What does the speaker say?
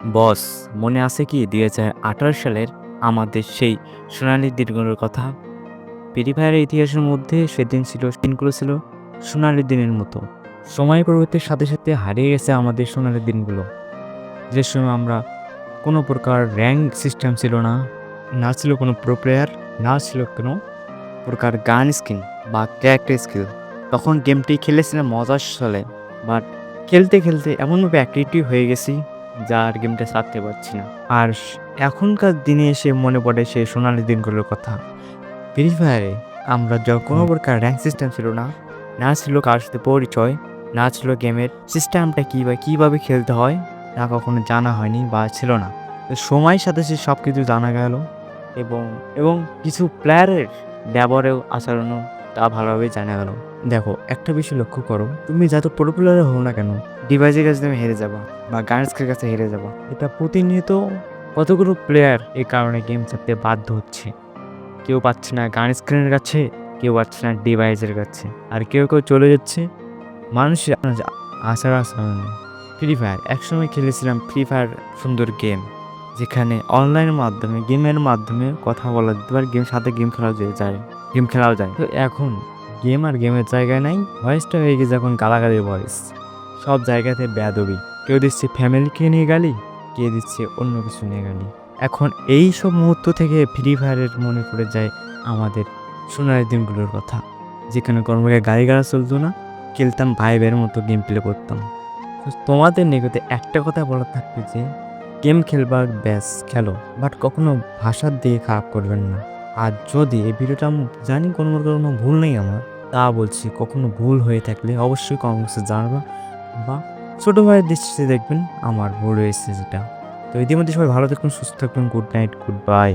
বস, মনে আছে কি দুই হাজার আঠারো সালের আমাদের সেই সোনালি দিনগুলোর কথা? ফ্রি ফায়ারের ইতিহাসের মধ্যে সেদিন ছিল, দিনগুলো ছিল সোনালি দিনের মতো। সময় পরিবর্তনের সাথে সাথে হারিয়ে গেছে আমাদের সোনালি দিনগুলো। যে সময় আমরা কোনো প্রকার র্যাঙ্ক সিস্টেম ছিল না না ছিল কোনো প্রো প্লেয়ার না ছিল কোনো প্রকার গান স্কিন বা ক্যারেক্টার স্কিল তখন গেমটি খেলেছিলাম মজার ছলে বাট খেলতে খেলতে এমনভাবে অ্যাক্টিভিটি হয়ে গেছি যা আর গেমটা ছাড়তে পারছি না। আর এখনকার দিনে এসে মনে পড়ে সেই সোনালি দিনগুলোর কথা। ফ্রি ফায়ারে আমরা যখন কোনো প্রকার র্যাঙ্ক সিস্টেম ছিল না না ছিল কার সাথে পরিচয় না ছিল গেমের সিস্টেমটা কী বা কীভাবে খেলতে হয় তা কখনো জানা হয়নি বা ছিল না। সময়ের সাথে সে সব কিছু জানা গেল এবং এবং কিছু প্লেয়ারের ব্যবহারেও আচরণও তা ভালোভাবে জানা গেল। দেখো, একটা বিষয় লক্ষ্য করো, তুমি যত পপুলার হও না কেন ডিভাইসের কাছে তুমি হেরে যাবা বা গার্লসের কাছে হেরে যাবা। এটা প্রতিনিয়ত কতগুলো প্লেয়ার এই কারণে গেম ছাড়তে বাধ্য হচ্ছে। কেউ পাচ্ছে না গান স্ক্রিনের কাছে, কেউ পাচ্ছে না ডিভাইসের কাছে। আর কেউ কেউ চলে যাচ্ছে মানুষের আসার আচরণ ফ্রি ফায়ার একসময় খেলেছিলাম ফ্রি ফায়ার সুন্দর গেম যেখানে অনলাইনের মাধ্যমে গেমের মাধ্যমে কথা বলা যেতে পারে গেম সাথে গেম খেলা যায়। গেম খেলাও যায়। তো এখন গেম আর গেমের জায়গায় নাই ভয়েসটা হয়ে গেছে এখন গালাগালি ভয়েস সব জায়গাতে বেদবি কেউ দিচ্ছে ফ্যামিলিকে নিয়ে গালি, কে দিচ্ছে অন্য কিছু নিয়ে গালি। এখন এই সব মুহূর্ত থেকে ফ্রি ফায়ারের মনে পড়ে যায় আমাদের সোনার দিনগুলোর কথা। যেখানে প্রকার গাড়ি গাড়া চলতো না, খেলতাম ভাইবের মতো গেম প্লে করতাম। তোমাদের নিকটে একটা কথা বলার থাকবে যে গেম খেলবার ব্যাস খেলো বাট কখনো ভাষার দিয়ে খারাপ করবেন না। আর যদি এই ভিডিওটা আমি জানি কোনো কোনো ভুল নেই আমার, তা বলছি, কখনো ভুল হয়ে থাকলে অবশ্যই কমেন্টসে জানাবা বা ছোটো ভাইয়ের দৃষ্টিতে দেখবেন আমার ভুল হয়েছে যেটা। তো ইতিমধ্যে সবাই ভালো থাকুন, সুস্থ থাকুন গুড নাইট গুড বাই